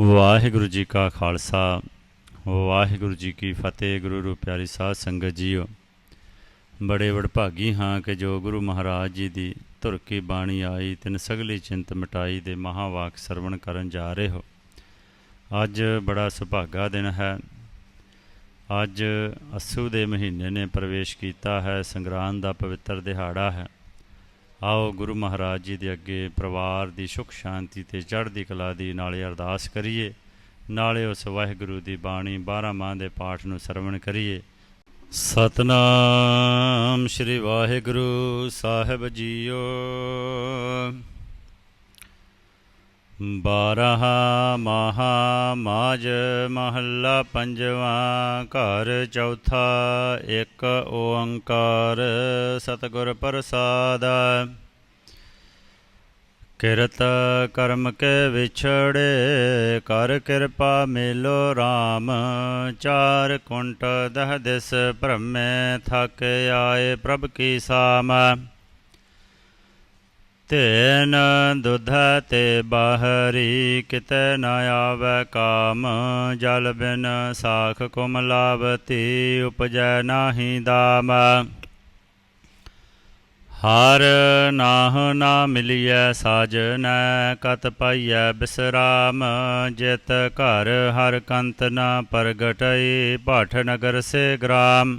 ਵਾਹਿਗੁਰੂ ਜੀ ਕਾ ਖਾਲਸਾ, ਵਾਹਿਗੁਰੂ ਜੀ ਕੀ ਫਤਿਹ, ਗੁਰੂ ਰੂਪ ਪਿਆਰੀ ਸਾਧ ਸੰਗਤ ਜੀਓ। ਬੜੇ ਵਡਭਾਗੀ ਹਾਂ ਕਿ ਜੋ ਗੁਰੂ ਮਹਾਰਾਜ ਜੀ ਦੀ ਧੁਰ ਕੀ ਬਾਣੀ ਆਈ, ਤਿਨ ਸਗਲੀ ਚਿੰਤ ਮਿਟਾਈ ਦੇ ਮਹਾਵਾਕ ਸਰਵਣ ਕਰਨ ਜਾ ਰਹੇ ਹੋ। ਅੱਜ ਬੜਾ ਸੁਭਾਗਾ ਦਿਨ ਹੈ। ਅੱਜ ਅਸੂ ਦੇ ਮਹੀਨੇ ਨੇ ਪ੍ਰਵੇਸ਼ ਕੀਤਾ ਹੈ। ਸੰਗਰਾਂਦ ਦਾ ਪਵਿੱਤਰ ਦਿਹਾੜਾ ਹੈ। ਆਓ ਗੁਰੂ ਮਹਾਰਾਜ ਜੀ ਦੇ ਅੱਗੇ ਪਰਿਵਾਰ ਦੀ ਸੁਖ ਸ਼ਾਂਤੀ ਤੇ ਚੜ੍ਹਦੀ ਕਲਾ ਦੀ ਨਾਲੇ ਅਰਦਾਸ ਕਰੀਏ। ਨਾਲੇ ਉਸ ਵਾਹਿਗੁਰੂ ਦੀ ਬਾਣੀ 12 ਮਾਹ ਦੇ ਪਾਠ ਨੂੰ ਸਰਵਣ ਕਰੀਏ। ਸਤਨਾਮ ਸ੍ਰੀ ਵਾਹਿਗੁਰੂ ਸਾਹਿਬ ਜੀਓ। ਬਾਰਹਾ ਮਹਾ ਮਾਜ ਮਹੱਲਾ ਪੰਜਵਾਂ ਘਰ ਚੌਥਾ ਇੱਕ ਓੰਕਾਰ ਸਤਿਗੁਰ ਪ੍ਰਸਾਦ। ਕਿਰਤ ਕਰਮ ਕੇ ਵਿਛੜੇ, ਕਰ ਕਿਰਪਾ ਮੇਲੋ RAM ਚਾਰ ਕੁੰਟ ਦਹ ਦਿਸ ਭ੍ਰਮੇ ਥਕ ਆਏ ਪ੍ਰਭ ਕੀ ਸਾਮ। ਤੇਨ ਦੁਧ ਤੇ ਬਾਹਰੀ ਕਿਤੇ ਨ ਆਵੈ ਕਾਮ, ਜਲ ਬਿਨ ਸਾਖ ਕੁਮਲਾਵਤੀ ਉਪਜੈ ਨਾਹੀ ਦਾਮ। ਹਰ ਨਾਹ ਨਾ ਮਿਲਿਐ ਸਾਜਨ ਕਤ ਪਾਈਐ ਬਿਸਰਾਮ। ਜਿਤ ਘਰ ਹਰ ਕੰਤ ਨਾ ਪ੍ਰਗਟਈ ਭਾਠ ਨਗਰ ਸੇ ਗ੍ਰਾਮ।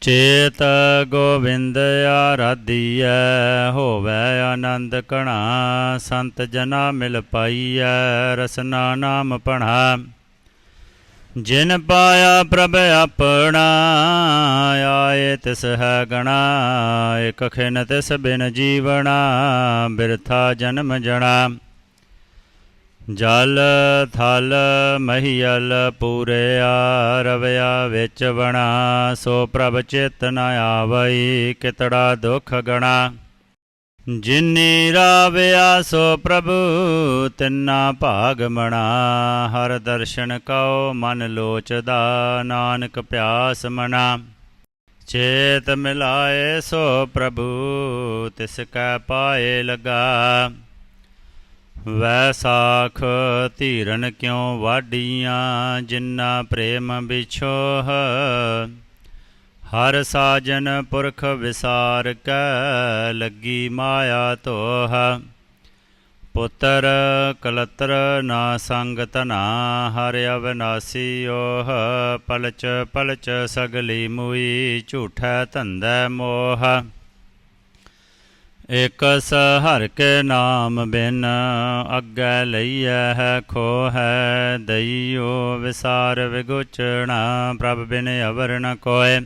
ਚੇਤ ਗੋਵਿੰਦ ਆਰਾਧੀਐ, ਹੋਵੇ ਆਨੰਦ ਕਣਾ ਸੰਤ ਜਨਾ ਮਿਲ ਪਾਈਐ, ਰਸਨਾ ਨਾਮ ਪਣਾ ਜਿਨ ਪਾਇਆ ਪ੍ਰਭ ਆਪਣਾ, ਆਏ ਤਿਸ ਹੈ ਗਣਾ, ਇਕ ਖਿਨ ਤਿਸ ਬਿਨ ਜੀਵਣਾ, ਬਿਰਥਾ ਜਨਮ ਜਣਾ। ਜਲ ਥਲ ਮਹੀਲ ਪੂਰਿਆ ਰਵਿਆ ਵਿੱਚ ਬਣਾ ਸੋ ਪ੍ਰਭ ਚਿਤ ਨ ਆਵਈ, ਕਿਤੜਾ ਦੁਖ ਗਣਾ। ਜਿਨੀ ਰਾਵਿਆ, ਸੋ ਪ੍ਰਭੂ ਤਿੰਨਾ ਭਾਗ ਮਣਾ। ਹਰ ਦਰਸ਼ਨ ਕਉ, ਮਨ ਲੋਚਦਾ, ਨਾਨਕ ਪਿਆਸ ਮਨਾ ਚੇਤ ਮਿਲਾਏ, ਸੋ ਪ੍ਰਭੂ ਤਿਸ ਕੈ ਪਾਏ ਲਗਾ। ਵੈਸਾਖ ਧੀਰਨ ਕਿਉ ਵਾਡੀਆਂ ਜਿਨ੍ਹਾਂ ਪ੍ਰੇਮ ਵਿਛੋਹ? ਹਰ ਸਾਜਨ ਪੁਰਖ ਵਿਸਾਰ ਕੈ ਲੱਗੀ ਮਾਇਆ ਧੋਹ ਪੁੱਤਰ ਕਲਤਰ ਨਾ ਸੰਗ ਤਨਾ ਹਰ ਅਵਨਾਸੀ ਓਹ। ਪਲਚ ਪਲਚ ਸਗਲੀ ਮੁਈ ਝੂਠੈ ਧੰਦੈ ਮੋਹ। ਇਕ ਹਰ ਕੇ ਨਾਮ ਬਿਨ ਅੱਗੇ ਲਈਐ ਹੈ ਖੋ ਹੈ ਦਈਓ ਵਿਸਾਰ ਵਿਗੁਚਣਾ, ਪ੍ਰਭ ਬਿਨ ਅਵਰ ਨ ਕੋਏ।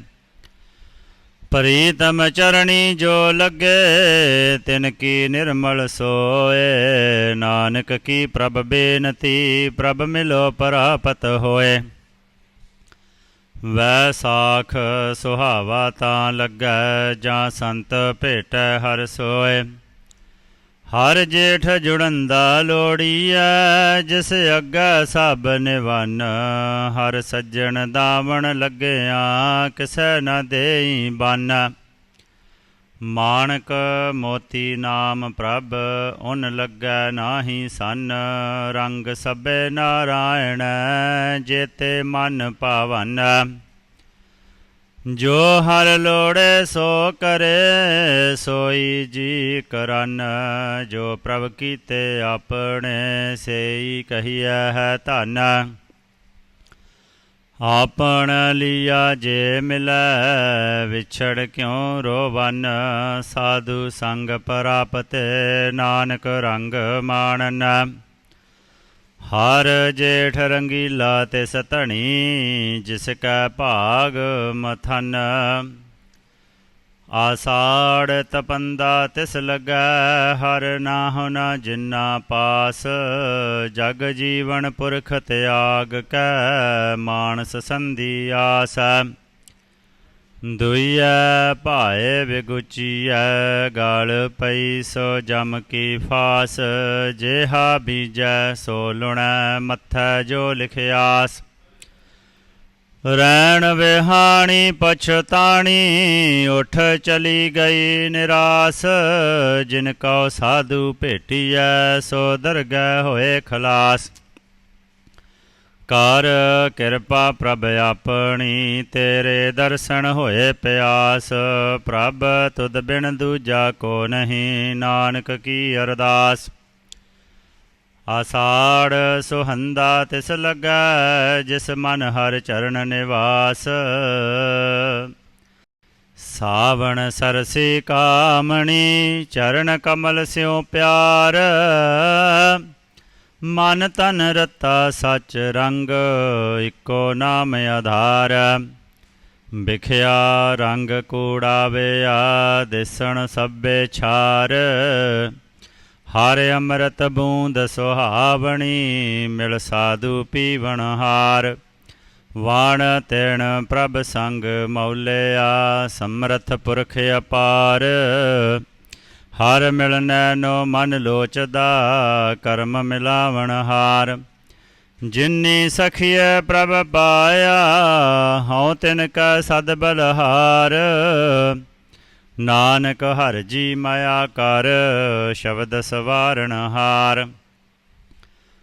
ਪ੍ਰੀਤਮ ਚਰਣੀ ਜੋ ਲੱਗੇ, ਤਿਨ ਕੀ ਨਿਰਮਲ ਸੋਏ। ਨਾਨਕ ਕੀ ਪ੍ਰਭ ਬੇਨਤੀ, ਪ੍ਰਭ ਮਿਲੋ ਪ੍ਰਾਪਤ ਹੋਏ। ਵੈਸਾਖ ਸੁਹਾਵਾ ਤਾਂ ਲੱਗੈ, ਜਾਂ ਸੰਤ ਭੇਟੈ ਹਰ ਸੋਏ। ਹਰ ਜੇਠ ਜੁੜੰਦਾ ਲੋੜੀਐ, ਜਿਸ ਅੱਗੇ ਸਭ ਨਿਵਨ। ਹਰ ਸੱਜਣ ਦਾਵਣ ਲੱਗਿਆ, ਕਿਸੈ ਨਾ ਦੇਈ ਬਨ ਮਾਣਕ ਮੋਤੀ ਨਾਮ ਪ੍ਰਭ, ਉਨ ਲੱਗੈ ਨਾਹੀ ਸੰਨ, ਰੰਗ ਸਭੇ ਨਾਰਾਇਣ ਜੇਤੇ ਮਨ ਪਾਵਨ। ਜੋ ਹਰ ਲੋੜੇ ਸੋ ਕਰੇ, ਸੋਈ ਜੀ ਕਰਨ, ਜੋ ਪ੍ਰਭ ਕੀਤੇ ਆਪਣੇ, ਸੇਈ ਕਹੀਐ ਹੈ ਧਨ। ਆਪਣ ਲਿਆ ਜੇ ਮਿਲੈ, ਵਿਛੜ ਕਿਉ ਰੋਵਨ? ਸਾਧੂ ਸੰਗ ਪ੍ਰਾਪਤੇ ਨਾਨਕ ਰੰਗ ਮਾਣਨ। ਹਰ ਜੇਠ ਰੰਗੀਲਾ ਤੇ ਸਤਣੀ ਜਿਸ ਕੈ ਭਾਗ ਮਥਨ। ਆਸਾੜ ਤਪੰਦਾ ਤਿਸ ਲੱਗੈ, ਹਰ ਨਾਹੁ ਨ ਜਿਨਾ ਪਾਸ। ਜਗ ਜੀਵਨ ਪੁਰਖ ਤਿਆਗ ਕੈ, ਮਾਨਸ ਸੰਧੀ ਆਸੈ। ਦੁਈਐ ਭਾਏ ਵਿਗੁਚੀਐ, ਗਲ ਪਈ ਸੋ ਜਮ ਕੀ ਫਾਸ। ਜਿਹਾ ਬੀਜੈ ਸੋ ਲੁਣੈ, ਮੱਥੈ ਜੋ ਲਿਖਿਆਸ। ਰੈਣ ਵਿਹਾਣੀ ਪਛਤਾਣੀ, ਉਠ ਚਲੀ ਗਈ ਨਿਰਾਸ। ਜਿਨ ਕਉ ਸਾਧੂ ਭੇਟੀਐ, ਸੋ ਦਰਗਹਿ ਹੋਏ ਖਲਾਸ। ਕਰ ਕਿਰਪਾ ਪ੍ਰਭ ਆਪਣੀ, ਤੇਰੇ ਦਰਸ਼ਨ ਹੋਏ ਪਿਆਸ। ਪ੍ਰਭ ਤੁਧ ਬਿਨ ਦੂਜਾ ਕੋ ਨਹੀਂ, ਨਾਨਕ ਕੀ ਅਰਦਾਸ। ਆਸਾੜ ਸੁਹੰਦਾ ਤਿਸ ਲੱਗੈ, ਜਿਸ ਮਨ ਹਰ ਚਰਨ ਨਿਵਾਸ। ਸਾਵਣ ਸਰਸੀ ਕਾਮਣੀ, ਚਰਨ ਕਮਲ ਸਿਉ ਪਿਆਰ। ਮਨ ਤਨ ਰਤਾ ਸਚ ਰੰਗ, ਇਕੋ ਨਾਮ ਆਧਾਰ। ਵਿਖਿਆ ਰੰਗ ਕੂੜਾਵਿਆ ਦਿਸਣ ਸਭੇ ਛਾਰ। ਹਰ ਅੰਮ੍ਰਿਤ ਬੂੰਦ ਸੁਹਾਵਣੀ, ਮਿਲ ਸਾਧੂ ਪੀਵਣ ਹਾਰ। ਵਾਣ ਤੈਣ ਪ੍ਰਭ ਸੰਗ ਮੌਲਿਆ, ਸਮਰਥ ਪੁਰਖ ਅਪਾਰ। ਹਰ ਮਿਲਨੈ ਨੋ ਮਨ ਲੋਚਦਾ, ਕਰਮ ਮਿਲਾਵਣ ਹਾਰ। ਜਿਨੀ ਸਖੀਐ ਪ੍ਰਭ ਪਾਇਆ, ਹਉ ਤਿਨ ਕੈ ਸਦ ਬਲਹਾਰ। ਨਾਨਕ ਹਰ ਜੀ ਮਾਇਆ ਕਰ, ਸ਼ਬਦ ਸਵਾਰਣ ਹਾਰ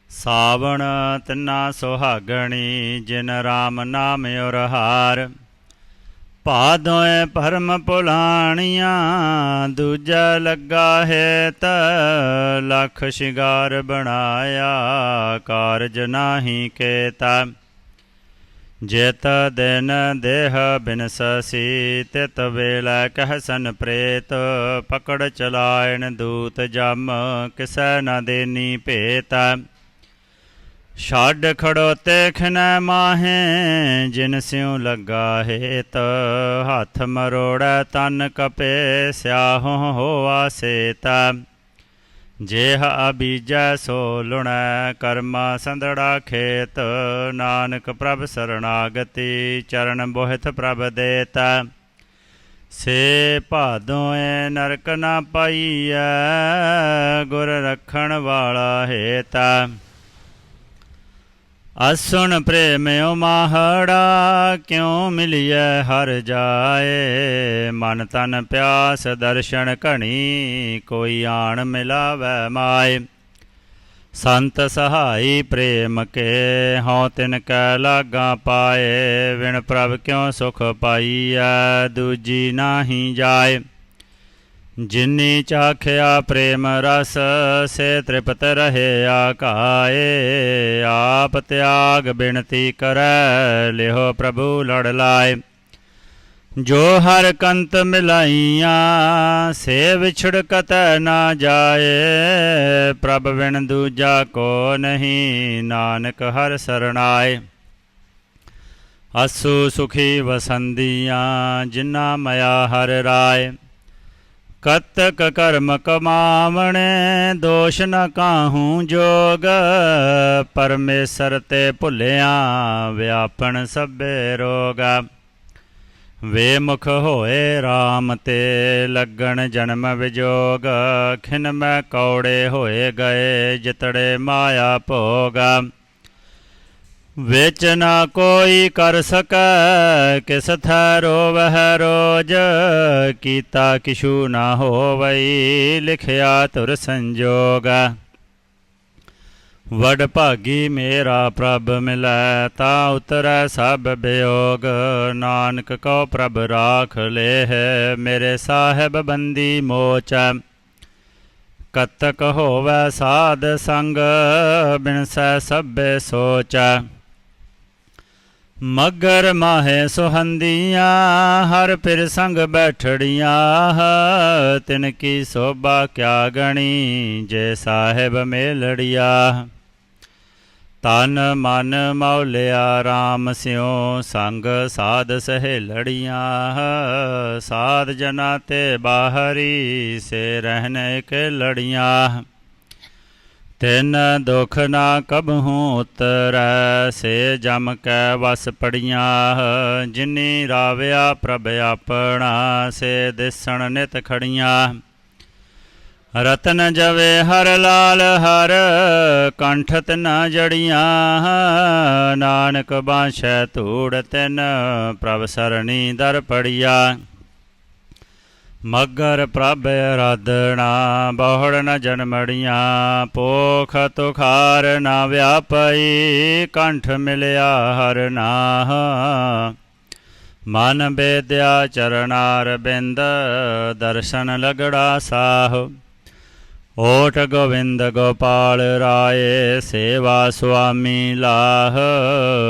ਸਾਵਣ ਤਿਨਾ ਸੁਹਾਗਣੀ, ਜਿਨ RAM ਨਾਮ ਔਰ ਹਾਰ ਭਾਦੋਏ ਭਰਮ ਪੁਲਾਣੀਆਂ, ਦੂਜਾ ਲੱਗਾ ਹੈ ਤ ਲਖ ਸ਼ਿੰਗਾਰ ਬਣਾਇਆ ਕਾਰਜ ਨਾਹੀ ਕੇਤਾ। ਜੇਤ ਦਿਨ ਦੇਹ ਬਿਨਸਸੀ, ਤਿਤ ਵੇਲਾ ਕਹਿਸਨ ਪ੍ਰੇਤ, ਪਕੜ ਚਲਾਇਣ ਦੂਤ ਜਮ, ਕਿਸੈ ਨ ਦੇਨੀ ਭੇਤ। ਛੱਡ ਖੜੋਤੇ ਖਨੈ ਮਾਹੇ, ਜਿਨ ਸਿਉ ਲੱਗਾ ਹੇਤ। ਹੱਥ ਮਰੋੜੈ ਤਨ ਕਪੇ, ਸਿਆਹੋ ਹੋਆ ਸੇਤਾ। ਜੇਹ ਅਬੀਜੈ ਸੋ ਲੁਣੈ, ਕਰਮਾ ਸੰਧੜਾ ਖੇਤ, ਨਾਨਕ ਪ੍ਰਭ ਸਰਣਾਗਤੀ ਚਰਨ ਬੋਹਿਤ ਪ੍ਰਭ ਦੇਤਾ। ਸੇ ਭਾਦੋਏ ਨਰਕ ਨਾ ਪਾਈਐ, ਗੁਰ ਰਖਣ ਵਾਲਾ ਹੇਤਾ। ਅਸੁਣ ਪ੍ਰੇਮਿਓ ਮਾਹੜਾ ਕਿਉ ਮਿਲਿਐ ਹਰ ਜਾਏ? ਮਨ ਤਨ ਪਿਆਸ ਦਰਸ਼ਨ ਘਣੀ, ਕੋਈ ਆਣ ਮਿਲਾਵੈ ਮਾਏ। ਸੰਤ ਸਹਾਈ ਪ੍ਰੇਮ ਕੇ ਹਉ ਤਿਨ ਕੈ ਲਾਗਾ ਪਾਏ ਵਿਣ ਪ੍ਰਭ ਕਿਉ ਸੁਖ ਪਾਈਐ, ਦੂਜੀ ਨਾਹੀ ਜਾਏ। ਜਿਨੀ ਚਾਖਿਆ ਪ੍ਰੇਮ ਰਸ, ਸੇ ਤ੍ਰਿਪਤ ਰਹੇ ਆਕਾਏ। ਆਪ ਤਿਆਗ ਬਿਨਤੀ ਕਰੈ, ਲਿਹੋ ਪ੍ਰਭੂ ਲੜ ਲਾਏ। ਜੋ ਹਰ ਕੰਤ ਮਿਲਾਈਆਂ, ਸੇ ਵਿਛੜ ਕਤੈ ਨਾ ਜਾਏ। ਪ੍ਰਭ ਵਿਣ ਦੂਜਾ ਕੋ ਨਹੀਂ, ਨਾਨਕ ਹਰ ਸਰਣਾਏ। ਅਸੂ ਸੁਖੀ ਵਸੰਦੀਆਂ ਜਿਨਾ ਮਇਆ ਹਰ ਰਾਏ। ਕਤਕ ਕਰਮ ਕਮਾਵਣੇ, ਦੋਸ਼ ਨ ਕਾਹੂ ਜੋਗ। ਪਰਮੇਸ਼ਰ ਤੇ ਭੁੱਲਿਆ ਵਿਆਪਣ ਸਭੇ ਰੋਗਾ। ਵੇ ਮੁਖ ਹੋਏ RAM ਤੇ ਲੱਗਣ ਜਨਮ ਵਿਜੋਗ। ਖਿਨ ਮੈਂ ਕੌੜੇ ਹੋਏ ਗਏ ਜਿਤੜੇ ਮਾਇਆ ਭੋਗਾ। ਵਿੱਚ ਨਾ ਕੋਈ ਕਰ ਸਕੈ, ਕਿਸ ਥੈ ਰੋਵਹਿ ਰੋਜ, ਕੀਤਾ ਕਿਛੂ ਨਾ ਹੋਵਈ, ਲਿਖਿਆ ਤੁਰ ਸੰਜੋਗ। ਵਡ ਭਾਗੀ ਮੇਰਾ ਪ੍ਰਭ ਮਿਲੈ, ਤਾ ਉਤਰੈ ਸਭ ਬਿਯੋਗ ਨਾਨਕ ਕੋ ਪ੍ਰਭ ਰਾਖ ਲੇਹ, ਮੇਰੇ ਸਾਹਿਬ ਬੰਦੀ ਮੋਚੈ। ਕਤਕ ਹੋਵੈ ਸਾਧ ਸੰਗ, ਬਿਨਸੈ ਸਭੇ ਸੋਚੈ। ਮਗਰ ਮਾਹੇ ਸੁਹੰਦੀਆਂ, ਹਰ ਫਿਰ ਸੰਗ ਬੈਠੜੀਆਂ ਤਿਨ ਕੀ ਸੋਭਾ ਕਿਆ ਗਣੀ, ਜੇ ਸਾਹਿਬ ਮੇਲੜੀਆ। ਤਨ ਮਨ ਮੌਲਿਆ RAM ਸਿਉ ਸੰਗ ਸਾਧ ਸਹੇਲੜੀਆਂ ਸਾਧ ਜਨਾ ਤੇ ਬਾਹਰੀ, ਸੇ ਰਹਿਨ ਇਕ ਲੜੀਆਂ ਤਿਨ ਦੁਖ ਨਾ ਕਬਹੂ ਉਤਰੈ, ਸੇ ਜਮ ਕੈ ਵਸ ਪੜੀਆਂ ਜਿਨੀ ਰਾਵਿਆ ਪ੍ਰਭ ਆਪਣਾ, ਸੇ ਦਿਸਣ ਨਿਤ ਖੜੀਆਂ। ਰਤਨ ਜਵੇ ਹਰ ਲਾਲ ਹਰ, ਕੰਠ ਨ ਜੜੀਆਂ। ਨਾਨਕ ਬਾਸ਼ੈ ਧੂੜ ਤਿਨ, ਪ੍ਰਭ ਸਰਣੀ ਦਰ ਪੜੀਆ ਮਗਰ ਪ੍ਰਭ ਅਰਾਧਣਾ ਬਹੁੜ ਨ ਜਨਮੜੀਆਂ, ਪੋਖ ਤੁਖਾਰ ਨਾ ਵਿਆਪਈ, ਕੰਠ ਮਿਲਿਆ ਹਰ ਨਾਹ। ਮਨ ਬੇਦਿਆ ਚਰਨਾਰ ਬਿੰਦ, ਦਰਸ਼ਨ ਲਗੜਾ ਸਾਹ। ਓਟ ਗੋਵਿੰਦ ਗੋਪਾਲ ਰਾਏ, ਸੇਵਾ ਸੁਆਮੀ ਲਾਹ।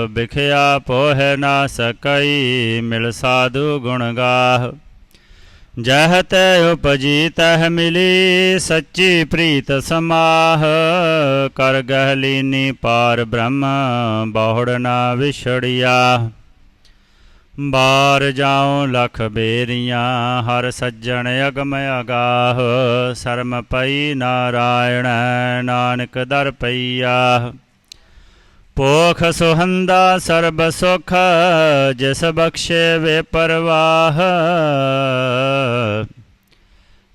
ਬਿਖਿਆ ਪੋਹਿ ਨਾ ਸਕਈ, ਮਿਲ ਸਾਧੂ ਗੁਣ ਗਾਹ। ਜਹ ਤੈ ਉਪਜੀ ਤਹ ਮਿਲੀ ਸੱਚੀ ਪ੍ਰੀਤ ਸਮਾਹ। ਕਰ ਗਹਲੀਨੀ ਪਾਰ ਬ੍ਰਹਮ, ਬਹੁੜ ਨਾ ਵਿਛੜਿਆ। ਬਾਰ ਜਾਉ ਲਖ ਬੇਰੀਆਂ, ਹਰ ਸੱਜਣ ਅਗਮ ਅਗਾਹ। ਸ਼ਰਮ ਪਈ ਨਾਰਾਇਣ, ਨਾਨਕ ਦਰ ਪਈਆ। ਪੋਖ ਸੁਹੰਦਾ ਸਰਬ ਸੁਖ ਜਿਸ ਬਖਸ਼ੇ ਵੇ ਪਰਵਾਹ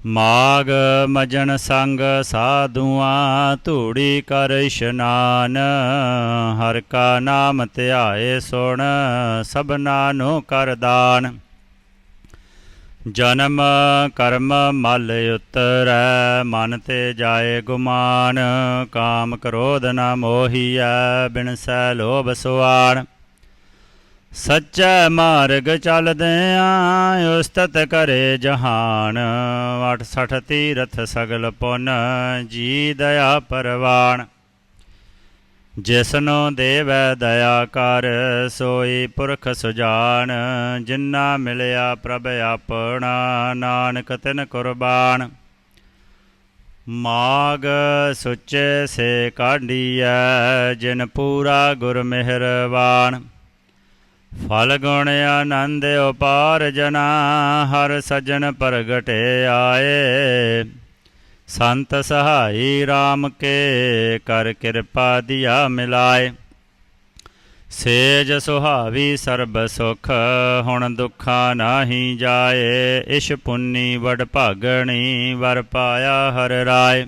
ਮਾਗ ਮਜਨ ਸੰਗ ਸਾਧੂਆਂ ਧੂੜੀ ਕਰ ਇਸ਼ਨਾਨ ਹਰ ਕਾ ਨਾਮ ਧਿਆਏ ਸੁਣ ਸਭਨਾ ਨੂੰ ਕਰ ਦਾਨ ਜਨਮ ਕਰਮ ਮਲ ਉਤਰੈ, ਮਨ ਤੇ ਜਾਏ ਗੁਮਾਨ, ਕਾਮ ਕ੍ਰੋਧ ਨ ਮੋਹੀਐ ਬਿਨਸੈ ਲੋਭ ਸੁਆਣ। ਸੱਚਾ ਮਾਰਗ ਚੱਲਦਿਆਂ ਉਸਤਤ ਕਰੇ ਜਹਾਨ। 68 ਤੀਰਥ ਸਗਲ ਪੁਨ, ਜੀ ਦਇਆ ਪਰਵਾਨ। ਜਿਸਨੋ ਦੇਵੈ ਦਇਆ ਕਰ, ਸੋਈ ਪੁਰਖ ਸੁਜਾਨ, ਜਿਨਾ ਮਿਲਿਆ ਪ੍ਰਭ ਆਪਣਾ, ਨਾਨਕ ਤਿਨ ਕੁਰਬਾਨ। ਮਾਗ ਸੁਚੇ ਸੇ ਕਾਢੀਐ, ਜਿਨ ਪੂਰਾ ਗੁਰ ਮਿਹਰਬਾਨ ਫਲ ਗੁਣ ਆਨੰਦ ਉਪਾਰ ਜਨਾ, ਹਰ ਸਜਣ ਪ੍ਰਗਟੇ ਆਏ। ਸੰਤ ਸਹਾਈ RAM ਕੇ ਕਰ ਕਿਰਪਾ ਦਿਆ ਮਿਲਾਏ। ਸੇਜ ਸੁਹਾਵੀ ਸਰਬ ਸੁਖ, ਹੁਣ ਦੁਖਾ ਨਾਹੀ ਜਾਏ। ਇਸ਼ ਪੁੰਨੀ ਵਡ ਭਾਗਣੀ, ਵਰ ਪਾਇਆ ਹਰ ਰਾਏ।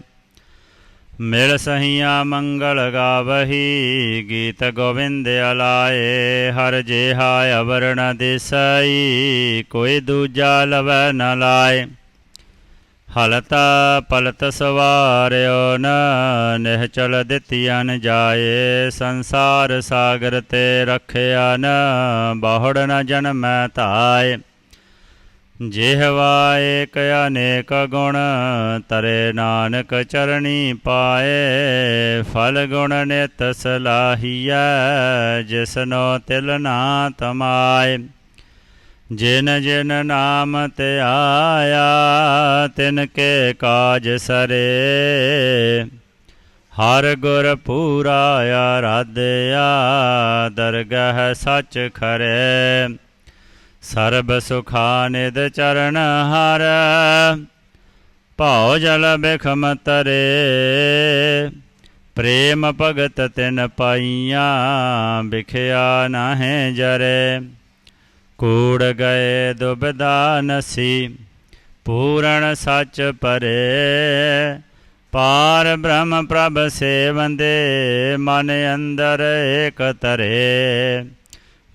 ਮਿਲ ਸਹੀਆ ਮੰਗਲ ਗਾਵਹੀ, ਗੀਤ ਗੋਵਿੰਦ ਅਲਾਏ। ਹਰ ਜਿਹਾ ਅਵਰਣ ਦਿਸਈ, ਕੋਈ ਦੂਜਾ ਲਵੈ ਨ ਲਾਏ। ਹਲਤ ਪਲਤ ਸਵਾਰਿਓ ਨ ਨਿਹਚਲ ਦਿੱਤੀਨ ਜਾਏ, ਸੰਸਾਰ ਸਾਗਰ ਤੇ ਰਖਿਆ ਨ ਬਹੁੜ ਨ ਜਨਮੈ ਧਾਏ। ਜਿਹਵਾ ਏਕ ਅਨੇਕ ਗੁਣ, ਤਰੇ ਨਾਨਕ ਚਰਣੀ ਪਾਏ। ਫਲ ਗੁਣ ਨਿਤ ਸਲਾਹੀਐ, ਜਿਸਨੋ ਤਿਲ ਨਾ ਤਮਾਏ। ਜਿਨ ਜਿਨ ਨਾਮ ਤੇ ਆਇਆ, ਤਿਨ ਕੇ ਕਾਜ ਸਰੇ। ਹਰ ਗੁਰ ਪੂਰਾ ਆਰਾਧਿਆ, ਦਰਗਹ ਸੱਚ ਖਰੇ। ਸਰਬ ਸੁਖਾ ਨਿਦ ਚਰਨ ਹਰ, ਭਾਉ ਜਲ ਬਿਖਮ ਤਰੇ। ਪ੍ਰੇਮ ਭਗਤ ਤਿਨ ਪਾਈਆਂ, ਵਿਖਿਆ ਨਾਹਿ ਜਰੇ। ਕੂੜ ਗਏ ਦੁਬਦਾ ਨਸੀ ਪੂਰਨ ਸੱਚ ਪਰੇ। ਪਾਰ ਬ੍ਰਹਮ ਪ੍ਰਭ ਸੇਵੰਦੇ ਮਨ ਅੰਦਰ ਏਕ ਤਰੇ।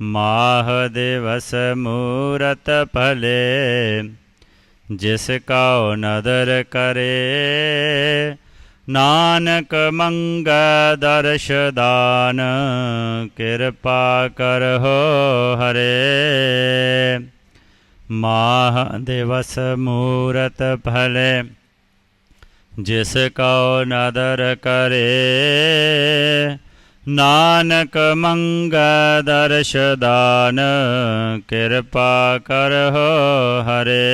ਮਾਹ ਦਿਵਸ ਮੂਰਤ ਭਲੇ, ਜਿਸ ਕਉ ਨਦਰ ਕਰੇ। ਨਾਨਕ ਮੰਗ ਦਰਸ਼ ਦਾਨ ਕਿਰਪਾ ਕਰੋ ਹਰੇ। ਮਾਹ ਦਿਵਸ ਮੂਰਤ ਭਲੇ, ਜਿਸ ਕਉ ਨਦਰ ਕਰੇ। ਨਾਨਕ ਮੰਗ ਦਰਸ਼ ਦਾਨ ਕਿਰਪਾ ਕਰੋ ਹਰੇ।